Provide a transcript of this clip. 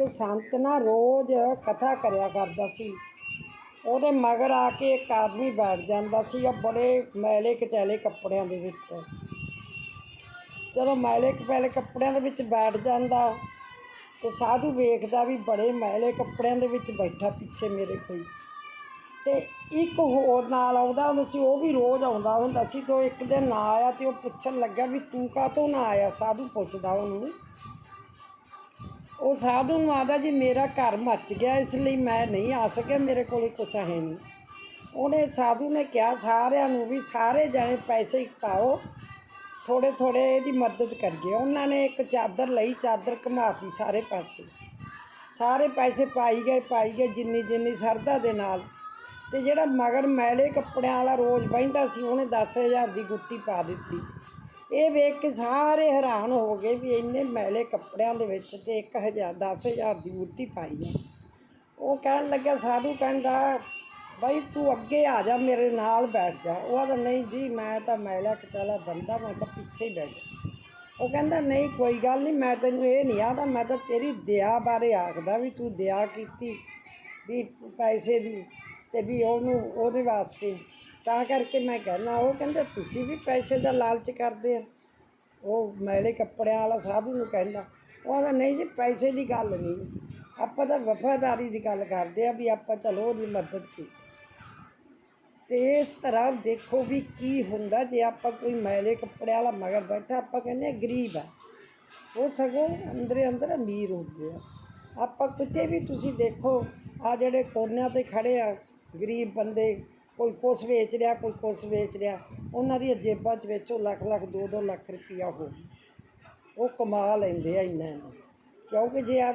ਇੱਕ ਸੰਤ ਨਾ ਰੋਜ਼ ਕਥਾ ਕਰਿਆ ਕਰਦਾ ਸੀ। ਉਹਦੇ ਮਗਰ ਆ ਕੇ ਇੱਕ ਆਦਮੀ ਬੈਠ ਜਾਂਦਾ ਸੀ, ਉਹ ਬੜੇ ਮੈਲੇ ਕਚੈਲੇ ਕੱਪੜਿਆਂ ਦੇ ਵਿੱਚ। ਜਦੋਂ ਮੈਲੇ ਕਪੈਲੇ ਕੱਪੜਿਆਂ ਦੇ ਵਿੱਚ ਬੈਠ ਜਾਂਦਾ ਤੇ ਸਾਧੂ ਵੇਖਦਾ ਵੀ ਬੜੇ ਮੈਲੇ ਕੱਪੜਿਆਂ ਦੇ ਵਿੱਚ ਬੈਠਾ ਪਿੱਛੇ ਮੇਰੇ ਕੋਈ। ਤੇ ਇੱਕ ਹੋਰ ਨਾਲ ਆਉਂਦਾ ਹੁੰਦਾ ਸੀ, ਉਹ ਵੀ ਰੋਜ਼ ਆਉਂਦਾ ਹੁੰਦਾ ਸੀ। ਤੇ ਇੱਕ ਦਿਨ ਨਾ ਆਇਆ ਤੇ ਉਹ ਪੁੱਛਣ ਲੱਗਾ ਵੀ ਤੂੰ ਕਾਹ ਕਾਹਤੋਂ ਨਾ ਆਇਆ? ਸਾਧੂ ਪੁੱਛਦਾ ਉਹਨੂੰ ਉਹ ਸਾਧੂ ਨੂੰ ਆਦਾ ਜੀ, ਮੇਰਾ ਘਰ ਮੱਚ ਗਿਆ, ਇਸ ਲਈ ਮੈਂ ਨਹੀਂ ਆ ਸਕਿਆ, ਮੇਰੇ ਕੋਲ ਕੁਛ ਹੈ ਨਹੀਂ। ਉਹਨੇ ਸਾਧੂ ਨੇ ਕਿਹਾ, ਸਾਰਿਆਂ ਨੂੰ ਵੀ ਸਾਰੇ ਜਣੇ ਪੈਸੇ ਪਾਓ ਥੋੜੇ ਥੋੜੇ ਇਹਦੀ ਮਦਦ ਕਰੀਏ। ਉਹਨਾਂ ਨੇ ਇੱਕ ਚਾਦਰ ਲਈ, ਚਾਦਰ ਘਮਾਤੀ ਸਾਰੇ ਪਾਸੇ। ਸਾਰੇ ਪੈਸੇ ਪਾਈ ਗਏ ਪਾਈ ਗਏ, ਜਿੰਨੀ ਜਿੰਨੀ ਸਰਦਾ ਦੇ ਨਾਲ। ਤੇ ਜਿਹੜਾ ਮਗਰ ਮੈਲੇ ਕੱਪੜਿਆਂ ਵਾਲਾ ਰੋਜ਼ ਬਹਿੰਦਾ ਸੀ, ਉਹਨੇ 10000 ਦੀ ਗੁੱਤੀ ਪਾ ਦਿੱਤੀ। ਇਹ ਵੇਖ ਕੇ ਸਾਰੇ ਹੈਰਾਨ ਹੋ ਗਏ ਵੀ ਇੰਨੇ ਮੈਲੇ ਕੱਪੜਿਆਂ ਦੇ ਵਿੱਚ ਤੇ 1000 10000 ਦੀ ਗੁੱਟੀ ਪਾਈ ਹੈ ਉਹ ਕਹਿਣ ਲੱਗਿਆ, ਸਾਧੂ ਕਹਿੰਦਾ, ਬਈ ਤੂੰ ਅੱਗੇ ਆ ਜਾ, ਮੇਰੇ ਨਾਲ ਬੈਠ ਜਾ। ਉਹ ਆਦਾ ਨਹੀਂ ਜੀ, ਮੈਂ ਤਾਂ ਮੈਲਾ ਕਚਾਲਾ ਬੰਦਾ, ਮੈਂ ਤਾਂ ਪਿੱਛੇ ਹੀ ਬੈਠ ਜਾ ਉਹ ਕਹਿੰਦਾ, ਨਹੀਂ, ਕੋਈ ਗੱਲ ਨਹੀਂ, ਮੈਂ ਤੈਨੂੰ ਇਹ ਨਹੀਂ ਆਦਾ ਮੈਂ ਤਾਂ ਤੇਰੀ ਦਇਆ ਬਾਰੇ ਆਖਦਾ ਵੀ ਤੂੰ ਦਇਆ ਕੀਤੀ ਵੀ ਪੈਸੇ ਦੀ ਤੇ ਵੀ ਉਹਨੂੰ, ਉਹਦੇ ਵਾਸਤੇ ਤਾਂ ਕਰਕੇ ਮੈਂ ਕਹਿੰਦਾ, ਉਹ ਕਹਿੰਦੇ, ਤੁਸੀਂ ਵੀ ਪੈਸੇ ਦਾ ਲਾਲਚ ਕਰਦੇ ਆ। ਉਹ ਮੈਲੇ ਕੱਪੜਿਆਂ ਵਾਲਾ ਸਾਧੂ ਨੂੰ ਕਹਿੰਦਾ, ਉਹ ਕਹਿੰਦਾ ਨਹੀਂ ਜੀ, ਪੈਸੇ ਦੀ ਗੱਲ ਨਹੀਂ। ਆਪਾਂ ਤਾਂ ਵਫਾਦਾਰੀ ਦੀ ਗੱਲ ਕਰਦੇ ਆ ਵੀ ਆਪਾਂ ਚਲੋ ਉਹਦੀ ਮਦਦ ਕੀਤੀ। ਤੇ ਇਸ ਤਰ੍ਹਾਂ ਦੇਖੋ ਵੀ ਕੀ ਹੁੰਦਾ, ਜੇ ਆਪਾਂ ਕੋਈ ਮੈਲੇ ਕੱਪੜਿਆਂ ਵਾਲਾ ਮਗਰ ਬੈਠਾ, ਆਪਾਂ ਕਹਿੰਦੇ ਆ, ਗਰੀਬ ਆ। ਉਹ ਸਗੋਂ ਅੰਦਰੇ ਅੰਦਰ ਅਮੀਰ ਹੁੰਦੇ ਆ ਆਪਾਂ ਕਿਤੇ ਵੀ ਤੁਸੀਂ ਦੇਖੋ ਆ ਜਿਹੜੇ ਕੋਨਿਆਂ ਤੇ ਖੜੇ ਆ, ਗਰੀਬ ਬੰਦੇ ਕੋਈ ਕੁਛ ਵੇਚ ਰਿਹਾ, ਕੋਈ ਕੁਛ ਵੇਚ ਰਿਹਾ। ਉਹਨਾਂ ਦੀਆਂ ਜੇਬਾਂ 'ਚ ਵਿੱਚੋਂ ਲੱਖ ਲੱਖ 2-2 ਲੱਖ ਰੁਪਈਆ ਹੋ ਉਹ ਕਮਾ ਲੈਂਦੇ ਆ ਇੰਨਾ ਇੰਨਾ ਕਿਉਂਕਿ ਜੇ ਆ